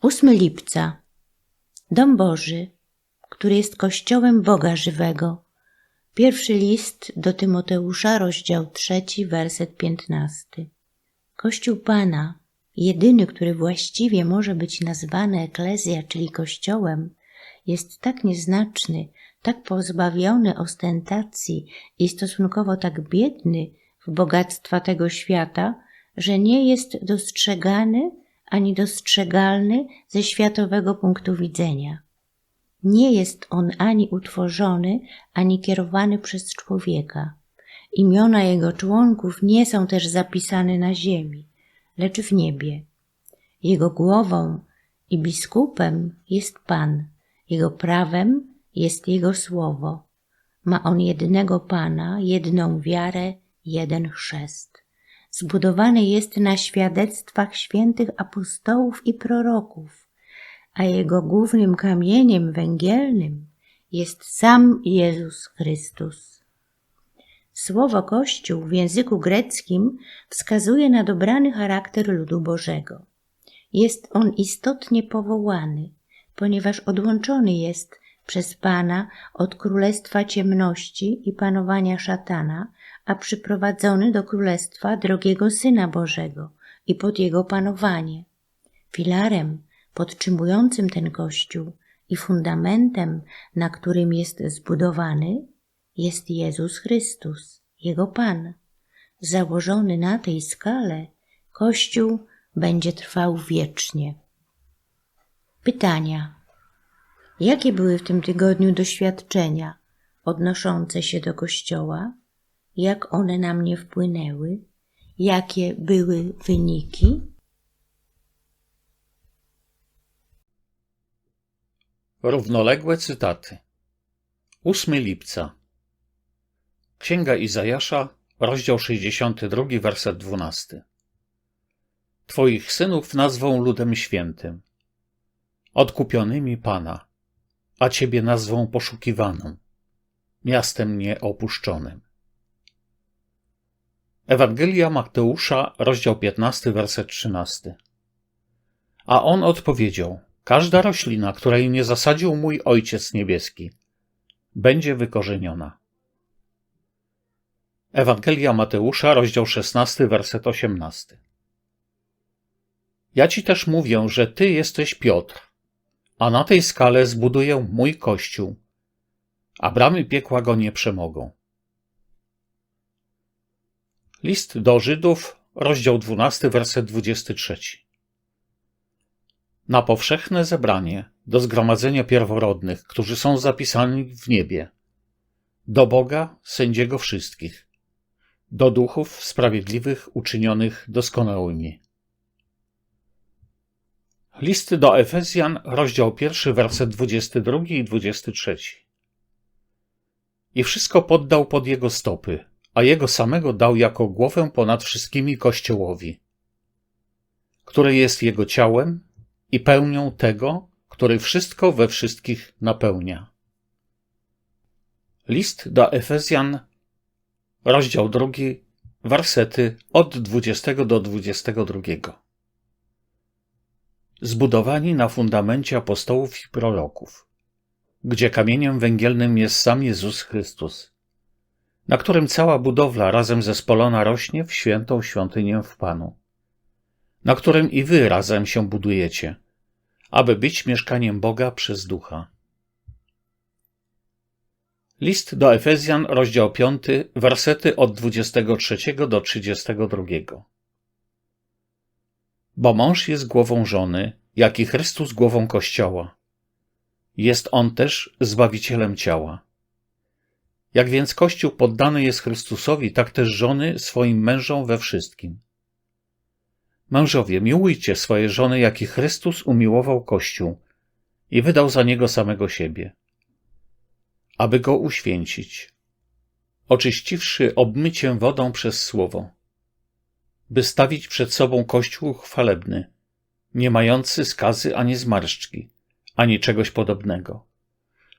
8 lipca. Dom Boży, który jest kościołem Boga żywego. Pierwszy list do Tymoteusza, rozdział 3, werset 15. Kościół Pana, jedyny, który właściwie może być nazwany eklezja, czyli kościołem, jest tak nieznaczny, tak pozbawiony ostentacji i stosunkowo tak biedny w bogactwa tego świata, że nie jest dostrzegany ani dostrzegalny ze światowego punktu widzenia. Nie jest on ani utworzony, ani kierowany przez człowieka. Imiona jego członków nie są też zapisane na ziemi, lecz w niebie. Jego głową i biskupem jest Pan, jego prawem jest jego słowo. Ma on jednego Pana, jedną wiarę, jeden chrzest zbudowany jest na świadectwach świętych apostołów i proroków, a jego głównym kamieniem węgielnym jest sam Jezus Chrystus. Słowo Kościół w języku greckim wskazuje na dobrany charakter ludu Bożego. Jest on istotnie powołany, ponieważ odłączony jest przez Pana od królestwa ciemności i panowania szatana, a przyprowadzony do królestwa drogiego Syna Bożego i pod jego panowanie. Filarem podtrzymującym ten Kościół i fundamentem, na którym jest zbudowany, jest Jezus Chrystus, Jego Pan. Założony na tej skale, Kościół będzie trwał wiecznie. Pytania. Jakie były w tym tygodniu doświadczenia odnoszące się do Kościoła? Jak one na mnie wpłynęły? Jakie były wyniki? Równoległe cytaty. 8 lipca. Księga Izajasza, rozdział 62, werset 12. Twoich synów nazwą ludem świętym, odkupionymi Pana a Ciebie nazwą poszukiwaną, miastem nieopuszczonym. Ewangelia Mateusza, rozdział 15, werset 13. A on odpowiedział: Każda roślina, której nie zasadził mój Ojciec Niebieski, będzie wykorzeniona. Ewangelia Mateusza, rozdział 16, werset 18. Ja ci też mówię, że ty jesteś Piotr, a na tej skale zbuduję mój kościół, a bramy piekła go nie przemogą. List do Żydów, rozdział 12, werset 23. Na powszechne zebranie, do zgromadzenia pierworodnych, którzy są zapisani w niebie, do Boga, sędziego wszystkich, do duchów sprawiedliwych uczynionych doskonałymi List do Efezjan, rozdział pierwszy, werset 22 i 23. I wszystko poddał pod jego stopy, a jego samego dał jako głowę ponad wszystkimi Kościołowi, który jest jego ciałem i pełnią tego, który wszystko we wszystkich napełnia. List do Efezjan, rozdział drugi, wersety od 20 do 22 zbudowani na fundamencie apostołów i proroków, gdzie kamieniem węgielnym jest sam Jezus Chrystus, na którym cała budowla razem zespolona rośnie w świętą świątynię w Panu, na którym i wy razem się budujecie, aby być mieszkaniem Boga przez Ducha. List do Efezjan, rozdział 5, wersety od 23 do 32 bo mąż jest głową żony, jak i Chrystus głową Kościoła. Jest on też zbawicielem ciała. Jak więc Kościół poddany jest Chrystusowi, tak też żony swoim mężom we wszystkim. Mężowie, miłujcie swoje żony, jak i Chrystus umiłował Kościół i wydał za niego samego siebie, aby go uświęcić, oczyściwszy obmyciem wodą przez słowo by stawić przed sobą kościół chwalebny, nie mający skazy ani zmarszczki, ani czegoś podobnego,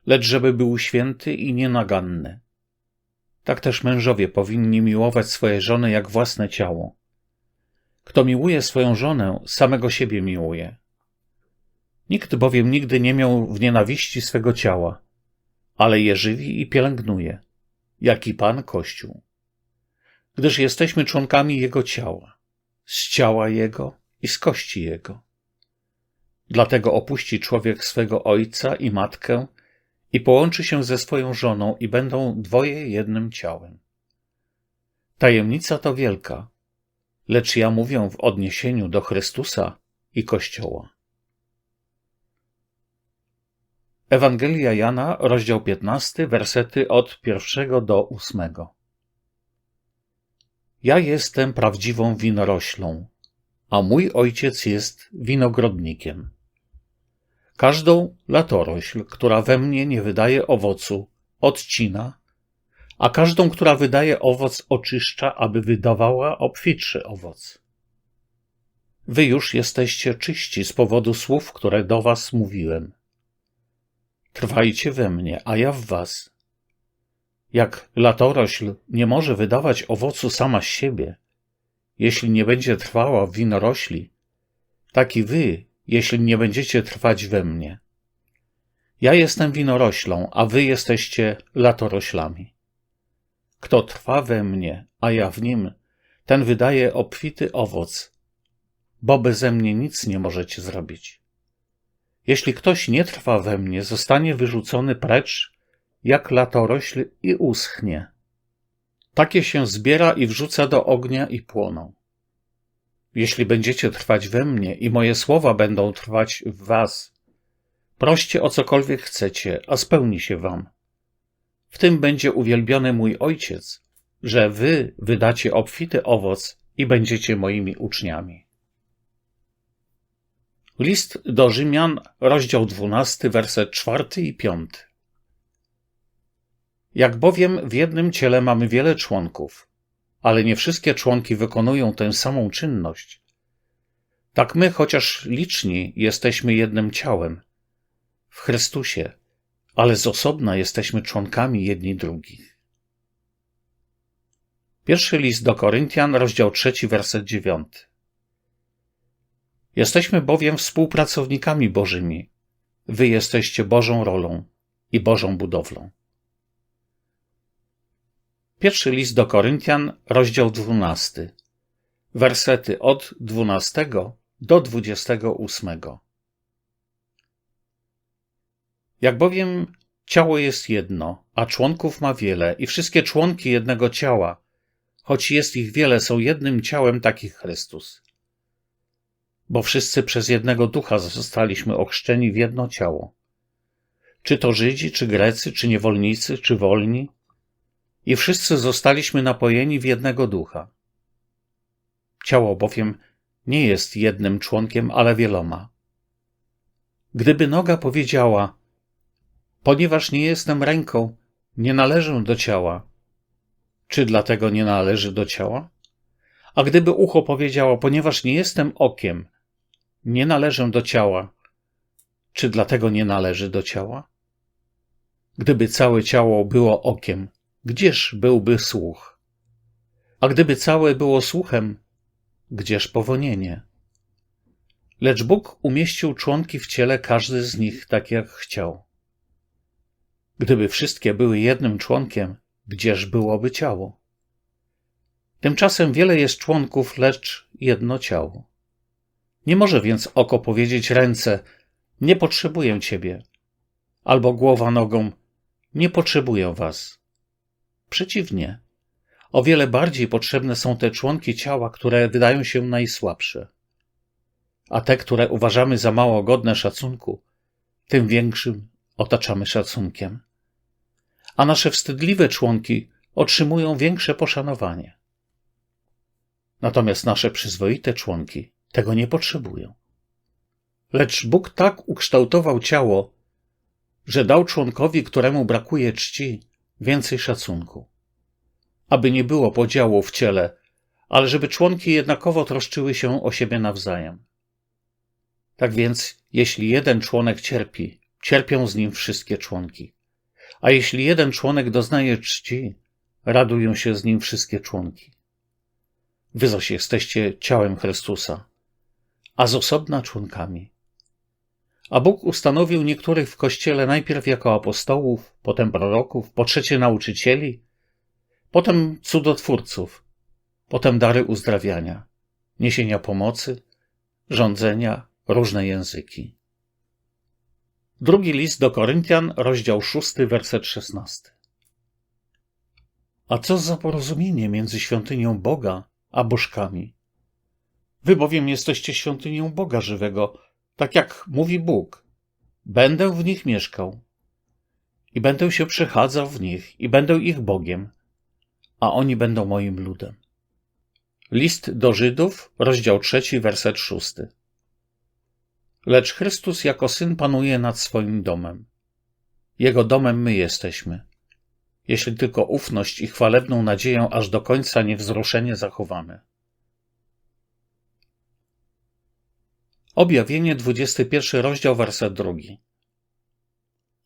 lecz żeby był święty i nienaganny. Tak też mężowie powinni miłować swoje żony jak własne ciało. Kto miłuje swoją żonę, samego siebie miłuje. Nikt bowiem nigdy nie miał w nienawiści swego ciała, ale je żywi i pielęgnuje, jak i Pan Kościół. Gdyż jesteśmy członkami Jego ciała, z ciała Jego i z kości Jego. Dlatego opuści człowiek swego ojca i matkę i połączy się ze swoją żoną i będą dwoje jednym ciałem. Tajemnica to wielka, lecz ja mówię w odniesieniu do Chrystusa i Kościoła. Ewangelia Jana, rozdział 15, wersety od pierwszego do ósmego. Ja jestem prawdziwą winoroślą, a mój ojciec jest winogrodnikiem. Każdą latorośl, która we mnie nie wydaje owocu, odcina, a każdą, która wydaje owoc, oczyszcza, aby wydawała obfitszy owoc. Wy już jesteście czyści z powodu słów, które do was mówiłem. Trwajcie we mnie, a ja w was. Jak latorośl nie może wydawać owocu sama z siebie, jeśli nie będzie trwała w winorośli, tak i wy, jeśli nie będziecie trwać we mnie. Ja jestem winoroślą, a wy jesteście latoroślami. Kto trwa we mnie, a ja w nim, ten wydaje obfity owoc, bo beze mnie nic nie możecie zrobić. Jeśli ktoś nie trwa we mnie, zostanie wyrzucony precz, jak latorośl i uschnie. Takie się zbiera i wrzuca do ognia i płoną. Jeśli będziecie trwać we mnie i moje słowa będą trwać w was, proście o cokolwiek chcecie, a spełni się wam. W tym będzie uwielbiony mój Ojciec, że wy wydacie obfity owoc i będziecie moimi uczniami. List do Rzymian, rozdział 12, werset 4 i 5. Jak bowiem w jednym ciele mamy wiele członków, ale nie wszystkie członki wykonują tę samą czynność, tak my, chociaż liczni, jesteśmy jednym ciałem w Chrystusie, ale z osobna jesteśmy członkami jedni drugich. Pierwszy list do Koryntian, rozdział 3, werset 9. Jesteśmy bowiem współpracownikami Bożymi. Wy jesteście Bożą rolą i Bożą budowlą. Pierwszy list do Koryntian, rozdział 12. Wersety od 12 do 28. Jak bowiem ciało jest jedno, a członków ma wiele, i wszystkie członki jednego ciała, choć jest ich wiele, są jednym ciałem, taki Chrystus. Bo wszyscy przez jednego ducha zostaliśmy ochrzczeni w jedno ciało. Czy to Żydzi, czy Grecy, czy niewolnicy, czy wolni, i wszyscy zostaliśmy napojeni w jednego ducha. Ciało bowiem nie jest jednym członkiem, ale wieloma. Gdyby noga powiedziała, ponieważ nie jestem ręką, nie należę do ciała, czy dlatego nie należy do ciała? A gdyby ucho powiedziało, ponieważ nie jestem okiem, nie należę do ciała, czy dlatego nie należy do ciała? Gdyby całe ciało było okiem, gdzież byłby słuch? A gdyby całe było słuchem, gdzież powonienie? Lecz Bóg umieścił członki w ciele, każdy z nich tak jak chciał. Gdyby wszystkie były jednym członkiem, gdzież byłoby ciało? Tymczasem wiele jest członków, lecz jedno ciało. Nie może więc oko powiedzieć ręce: Nie potrzebuję ciebie, albo głowa nogą: Nie potrzebuję was. Przeciwnie, o wiele bardziej potrzebne są te członki ciała, które wydają się najsłabsze. A te, które uważamy za mało godne szacunku, tym większym otaczamy szacunkiem. A nasze wstydliwe członki otrzymują większe poszanowanie. Natomiast nasze przyzwoite członki tego nie potrzebują. Lecz Bóg tak ukształtował ciało, że dał członkowi, któremu brakuje czci, więcej szacunku. Aby nie było podziału w ciele, ale żeby członki jednakowo troszczyły się o siebie nawzajem. Tak więc, jeśli jeden członek cierpi, cierpią z nim wszystkie członki. A jeśli jeden członek doznaje czci, radują się z nim wszystkie członki. Wy zaś jesteście ciałem Chrystusa, a z osobna członkami. A Bóg ustanowił niektórych w kościele najpierw jako apostołów, potem proroków, po trzecie nauczycieli, potem cudotwórców, potem dary uzdrawiania, niesienia pomocy, rządzenia, różne języki. Drugi list do Koryntian, rozdział 6, werset 16. A co za porozumienie między świątynią Boga a bożkami? Wy bowiem jesteście świątynią Boga żywego, tak jak mówi Bóg. Będę w nich mieszkał i będę się przechadzał w nich i będę ich Bogiem, a oni będą moim ludem. List do Żydów, rozdział 3, werset 6. Lecz Chrystus jako syn panuje nad swoim domem. Jego domem my jesteśmy, jeśli tylko ufność i chwalebną nadzieję aż do końca niewzruszenie zachowamy. Objawienie 21 rozdział werset 2.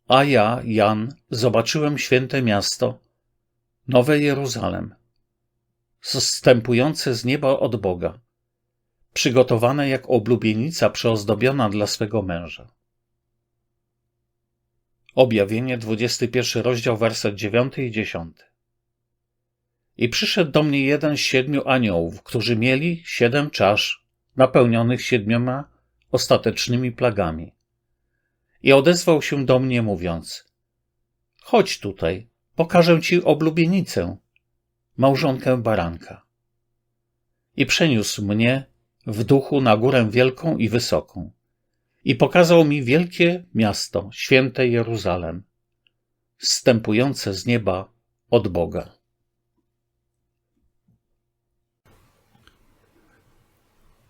A ja, Jan, zobaczyłem święte miasto, nowe Jeruzalem, zstępujące z nieba od Boga, przygotowane jak oblubienica przeozdobiona dla swego męża. Objawienie 21 rozdział werset 9 i 10. I przyszedł do mnie jeden z siedmiu aniołów, którzy mieli siedem czasz napełnionych siedmioma ostatecznymi plagami. I odezwał się do mnie, mówiąc: Chodź tutaj, pokażę ci oblubienicę, małżonkę baranka. I przeniósł mnie w duchu na górę wielką i wysoką. I pokazał mi wielkie miasto, święte Jeruzalem, zstępujące z nieba od Boga.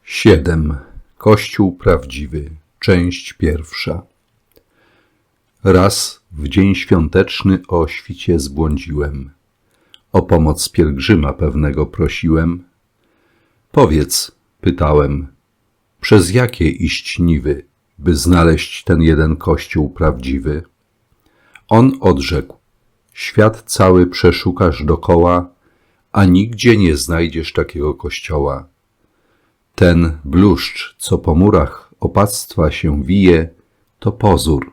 Siedem. Kościół prawdziwy. Część pierwsza. Raz w dzień świąteczny o świcie zbłądziłem. O pomoc pielgrzyma pewnego prosiłem. Powiedz, pytałem, przez jakie iść niwy, by znaleźć ten jeden kościół prawdziwy? On odrzekł, świat cały przeszukasz dokoła, a nigdzie nie znajdziesz takiego kościoła. Ten bluszcz, co po murach opactwa się wije, to pozór,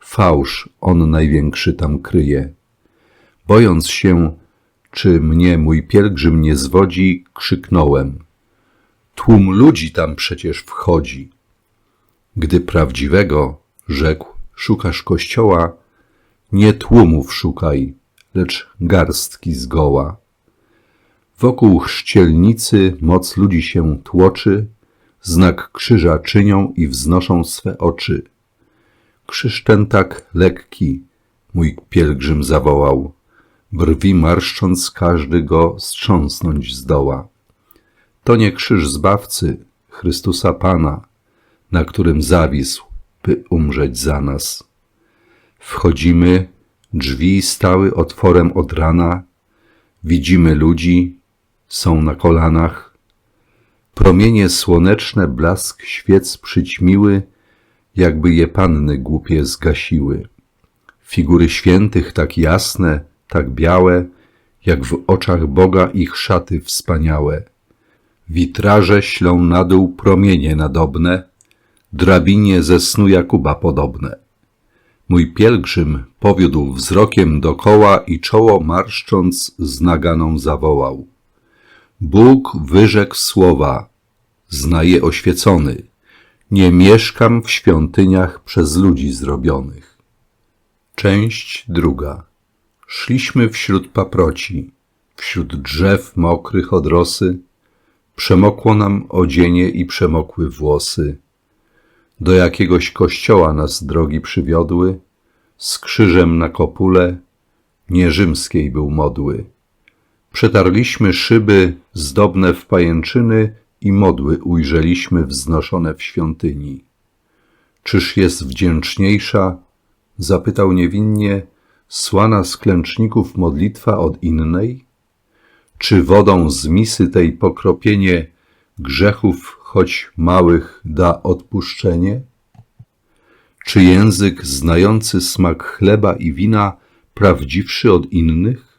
fałsz on największy tam kryje. Bojąc się, czy mnie mój pielgrzym nie zwodzi, krzyknąłem. Tłum ludzi tam przecież wchodzi. Gdy prawdziwego, rzekł, szukasz kościoła, nie tłumów szukaj, lecz garstki zgoła. Wokół chrzcielnicy moc ludzi się tłoczy, znak krzyża czynią i wznoszą swe oczy. Krzyż ten tak lekki, mój pielgrzym zawołał, brwi marszcząc każdy go strząsnąć zdoła. To nie krzyż Zbawcy, Chrystusa Pana, na którym zawisł, by umrzeć za nas. Wchodzimy, drzwi stały otworem od rana, widzimy ludzi, są na kolanach. Promienie słoneczne blask świec przyćmiły, jakby je panny głupie zgasiły. Figury świętych tak jasne, tak białe, jak w oczach Boga ich szaty wspaniałe. Witraże ślą na dół promienie nadobne, drabinie ze snu Jakuba podobne. Mój pielgrzym powiódł wzrokiem dokoła i czoło marszcząc z naganą zawołał. Bóg wyrzekł słowa, znaje oświecony, nie mieszkam w świątyniach przez ludzi zrobionych. Część druga. Szliśmy wśród paproci, wśród drzew mokrych od rosy, przemokło nam odzienie i przemokły włosy. Do jakiegoś kościoła nas drogi przywiodły, z krzyżem na kopule, nie rzymskiej był modły. Przetarliśmy szyby zdobne w pajęczyny i modły ujrzeliśmy wznoszone w świątyni. Czyż jest wdzięczniejsza? Zapytał niewinnie, słana z klęczników modlitwa od innej? Czy wodą z misy tej pokropienie grzechów, choć małych, da odpuszczenie? Czy język znający smak chleba i wina prawdziwszy od innych?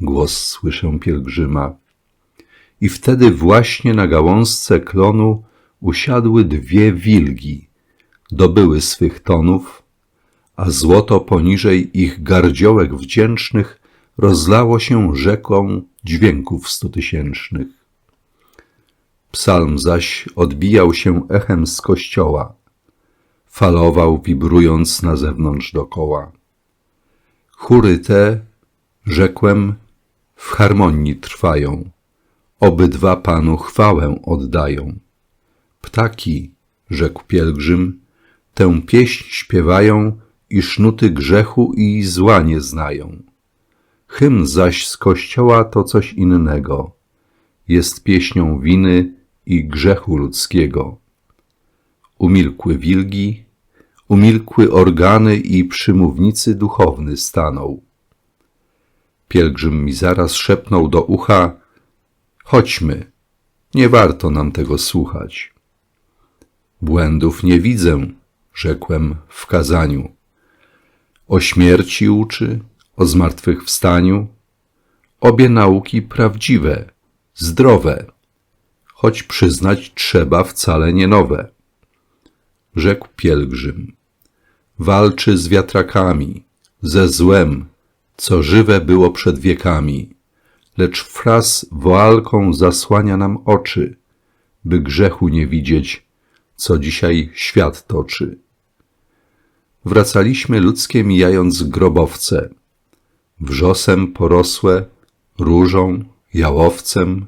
Głos słyszę pielgrzyma. I wtedy właśnie na gałązce klonu usiadły dwie wilgi, dobyły swych tonów, a złoto poniżej ich gardziołek wdzięcznych rozlało się rzeką dźwięków stotysięcznych. Psalm zaś odbijał się echem z kościoła, falował wibrując na zewnątrz dokoła. Chóry te, rzekłem, w harmonii trwają, obydwa Panu chwałę oddają. Ptaki, rzekł pielgrzym, tę pieśń śpiewają, iż nuty grzechu i zła nie znają. Hymn zaś z kościoła to coś innego. Jest pieśnią winy i grzechu ludzkiego. Umilkły wilgi, umilkły organy i przy mównicy duchowny stanął. Pielgrzym mi zaraz szepnął do ucha, chodźmy, nie warto nam tego słuchać. Błędów nie widzę, rzekłem w kazaniu. O śmierci uczy, o zmartwychwstaniu, obie nauki prawdziwe, zdrowe, choć przyznać trzeba wcale nie nowe. Rzekł pielgrzym, walczy z wiatrakami, ze złem, co żywe było przed wiekami, lecz fraz walką zasłania nam oczy, by grzechu nie widzieć, co dzisiaj świat toczy. Wracaliśmy ludzkie mijając grobowce, wrzosem porosłe, różą, jałowcem.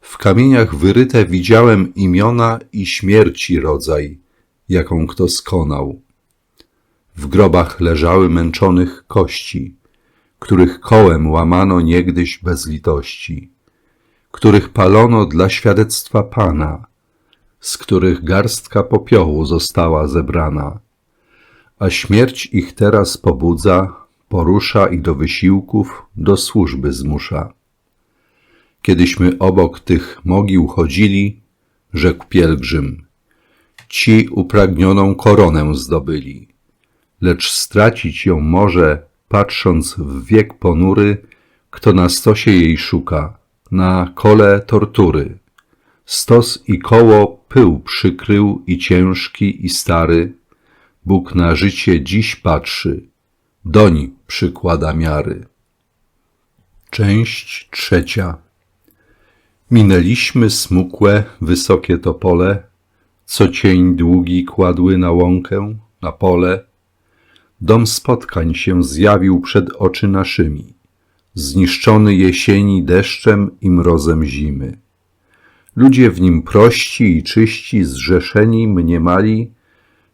W kamieniach wyryte widziałem imiona i śmierci rodzaj, jaką kto skonał. W grobach leżały męczonych kości, których kołem łamano niegdyś bez litości, których palono dla świadectwa Pana, z których garstka popiołu została zebrana, a śmierć ich teraz pobudza, porusza i do wysiłków, do służby zmusza. Kiedyśmy obok tych mogił chodzili, rzekł pielgrzym, ci upragnioną koronę zdobyli, lecz stracić ją może, patrząc w wiek ponury, kto na stosie jej szuka, na kole tortury. Stos i koło pył przykrył i ciężki i stary, Bóg na życie dziś patrzy, doń przykłada miary. Część trzecia. Minęliśmy smukłe, wysokie topole, co cień długi kładły na łąkę, na pole. Dom spotkań się zjawił przed oczy naszymi, zniszczony jesieni deszczem i mrozem zimy. Ludzie w nim prości i czyści, zrzeszeni mniemali,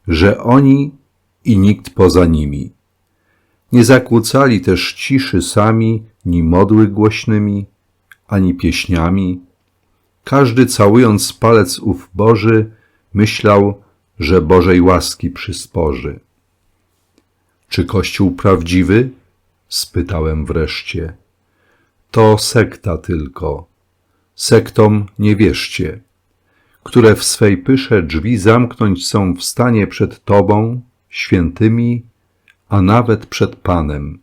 że oni i nikt poza nimi. Nie zakłócali też ciszy sami, ni modły głośnymi, ani pieśniami. Każdy całując palec ów Boży, myślał, że Bożej łaski przysporzy. Czy Kościół prawdziwy? spytałem wreszcie. To sekta tylko. Sektom nie wierzcie które w swej pysze drzwi zamknąć są w stanie przed Tobą, świętymi, a nawet przed Panem.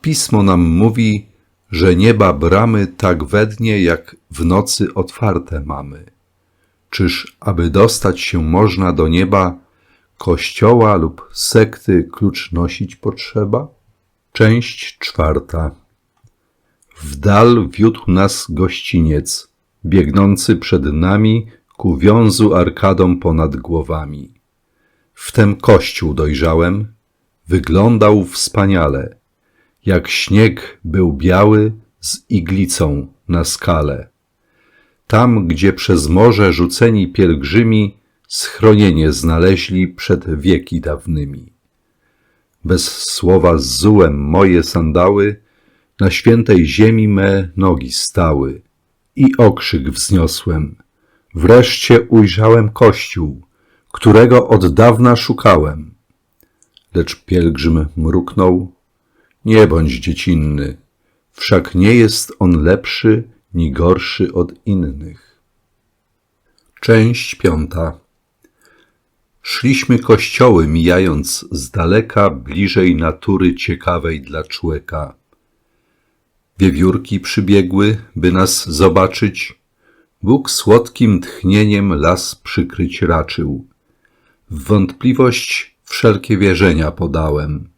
Pismo nam mówi, że nieba bramy tak we dnie, jak w nocy otwarte mamy. Czyż, aby dostać się można do nieba, kościoła lub sekty klucz nosić potrzeba? Część czwarta. W dal wiódł nas gościniec, biegnący przed nami ku wiązu arkadom ponad głowami. Wtem kościół dojrzałem, wyglądał wspaniale, jak śnieg był biały z iglicą na skale. Tam, gdzie przez morze rzuceni pielgrzymi schronienie znaleźli przed wieki dawnymi. Bez słowa zułem moje sandały na świętej ziemi me nogi stały i okrzyk wzniosłem – Wreszcie ujrzałem kościół, którego od dawna szukałem. Lecz pielgrzym mruknął, nie bądź dziecinny, wszak nie jest on lepszy ni gorszy od innych. Część piąta. Szliśmy kościoły, mijając z daleka bliżej natury ciekawej dla człowieka. Wiewiórki przybiegły, by nas zobaczyć, Bóg słodkim tchnieniem las przykryć raczył. W wątpliwość wszelkie wierzenia podałem,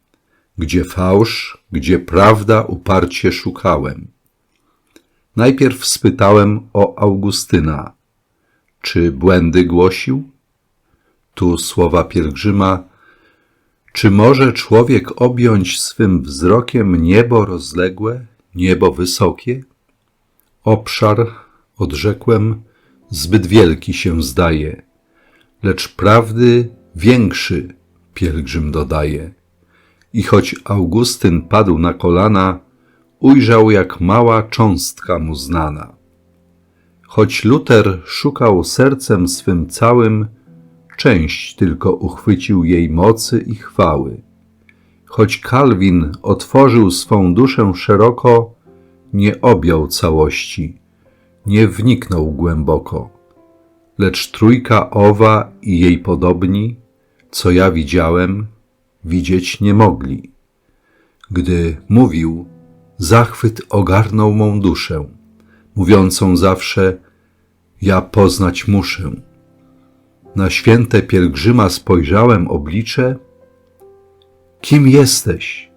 gdzie fałsz, gdzie prawda uparcie szukałem. Najpierw spytałem o Augustyna, czy błędy głosił? Tu słowa pielgrzyma, czy może człowiek objąć swym wzrokiem niebo rozległe, niebo wysokie? Obszar, odrzekłem, zbyt wielki się zdaje, lecz prawdy większy, pielgrzym dodaje. I choć Augustyn padł na kolana, ujrzał jak mała cząstka mu znana. Choć Luter szukał sercem swym całym, część tylko uchwycił jej mocy i chwały. Choć Kalwin otworzył swą duszę szeroko, nie objął całości, nie wniknął głęboko. Lecz trójka owa i jej podobni, co ja widziałem, widzieć nie mogli. Gdy mówił, zachwyt ogarnął mą duszę, mówiącą zawsze: Ja poznać muszę. Na święte pielgrzyma spojrzałem oblicze. Kim jesteś?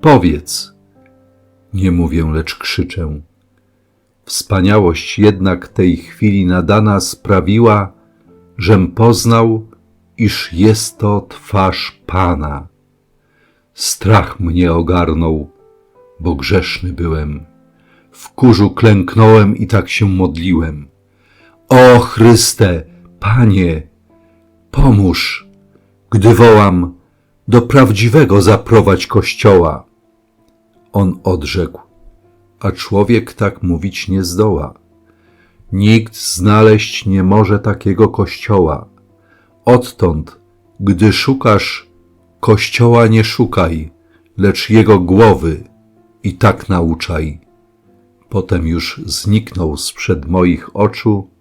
Powiedz. Nie mówię, lecz krzyczę. Wspaniałość jednak tej chwili nadana sprawiła, żem poznał, iż jest to twarz Pana. Strach mnie ogarnął, bo grzeszny byłem. W kurzu klęknąłem i tak się modliłem. O Chryste, Panie, pomóż, gdy wołam, do prawdziwego zaprowadź Kościoła. On odrzekł, a człowiek tak mówić nie zdoła. Nikt znaleźć nie może takiego Kościoła. Odtąd, gdy szukasz, Kościoła nie szukaj, lecz jego głowy i tak nauczaj. Potem już zniknął sprzed moich oczu,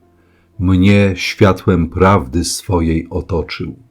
mnie światłem prawdy swojej otoczył.